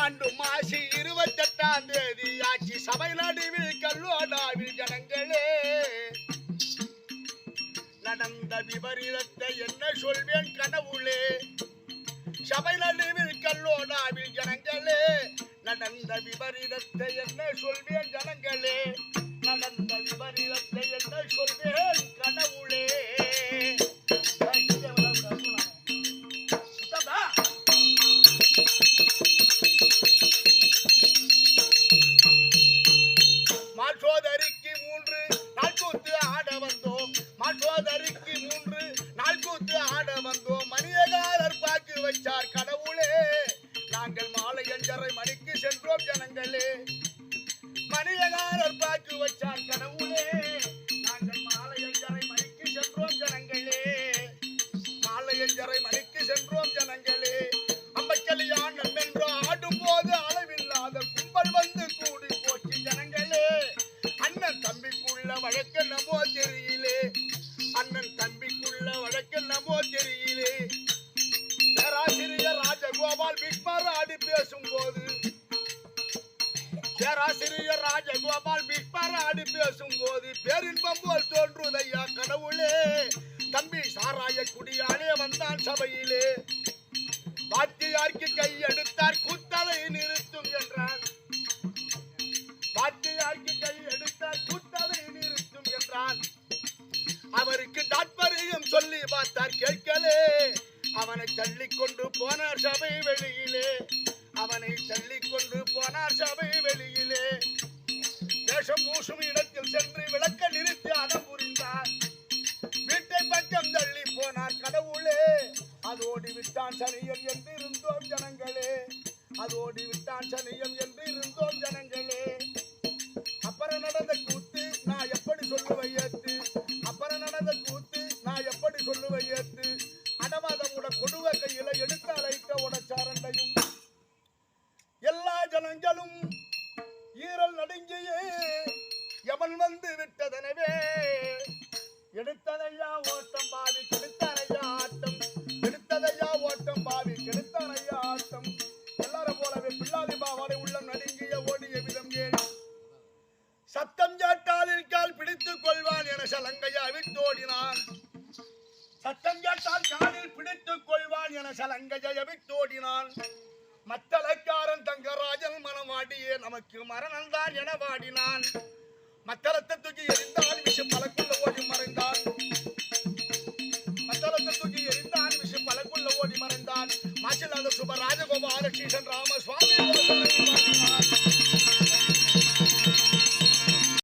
ஆண்டு மாசி இருபத்தெட்டாம் தேதி ஆட்சி சபை நடுவில் கல்லோடாவில் ஜனங்களே. நடந்த விபரீதத்தை என்ன சொல்வேன் கடவுளே சபை நடுவில் கல்லோடாவில் ஜனங்களே. நடந்த விபரீதத்தை என்ன சொல்வேன் ஜனங்களே? நடந்த விபரீதத்தை என்ன சொல்வேன் கடவுளே நாட்கூத்து ஆட வந்தோம் மணியகாரர் பாக்கு வச்சார் கடவுளே. நாங்கள் மாலை அஞ்சரை மணிக்கு சென்றோம் ஜனங்களே. மணியகாரர் பாக்கி வைச்சார் கடவுளே. நாங்கள் மாலை அஞ்சரை மணிக்கு சென்றோம் ஜனங்களே. மாலை அஞ்சரை மணிக்கு சென்றோம் ஜனங்களே. அம்ப கல்யாணம் என்று ஆடும் போது அளவில்லாத கும்பல் வந்து கூடி போச்சு ஜனங்களே. அண்ணன் தம்பிக்குள்ள வழக்கு நமோ தெரியலே. அண்ணன் தம்பிக்குள்ள வழக்கு நமோ ராஜகோபால் பிக்மராடி பேசும்போது பேராசிரியர் ராஜகோபால் பிக்மராடி பேசும்போது பேரின்பம் போல் தோன்றுதையா கடவுளே. தம்பி சாராய குடியாலே வந்தான் சபையிலே. வாத்தியார்க்கு கை எடுத்தார் குத்தலை நிறுத்தும் என்றான். வாத்தியார்க்கு கையெடுத்தார் குத்தலை நிறுத்தும் என்றான். அவருக்கு தாத்பரியம் சொல்லி பார்த்தார் கேட்கலே. அவனை தள்ளி கொண்டு போனார் சபை வெளியிலே. அவனை தள்ளி கொண்டு போனார் சபை வெளியிலே. வேஷம் பூசும் இடத்தில் சென்று விளக்க நிறுத்தி அடம் புரிந்தார். வீட்டை பக்கம் தள்ளி போனார் கடவுளே. அதோடி விட்டான் சனியம் என்று இருந்தோம் ஜனங்களே. அதோடி விட்டான் சனியம் என்று கெடுத்ததையா ஓட்டம் பாவி கெடுத்தானையா ஆட்டம். கெடுத்ததையா ஓட்டம் பாவி கெடுத்தானையா ஆட்டம். எல்லாரும் போலவே பிள்ளாதி பாவாடை உள்ளம் நடுங்கிய ஓடிய விதம் ஏன்? சத்தம் கேட்டாலில் கால் பிடித்துக் கொள்வான் என சலங்கையா விட்டோடினான். சத்தம் கேட்டால் காலில் பிடித்துக் கொள்வான் என சலங்கையா விட்டோடினான். மத்தளக்காரன் தங்கராஜன் மனமாடியே நமக்கு மரணம் தான் என வாடினான். மத்தளத்தை தூக்கி எரிந்தால் விஷம் பலக்குள்ள ஓடி மறைந்தான். శుభ రాజగోపాల కృష్ణ రామ స్వామి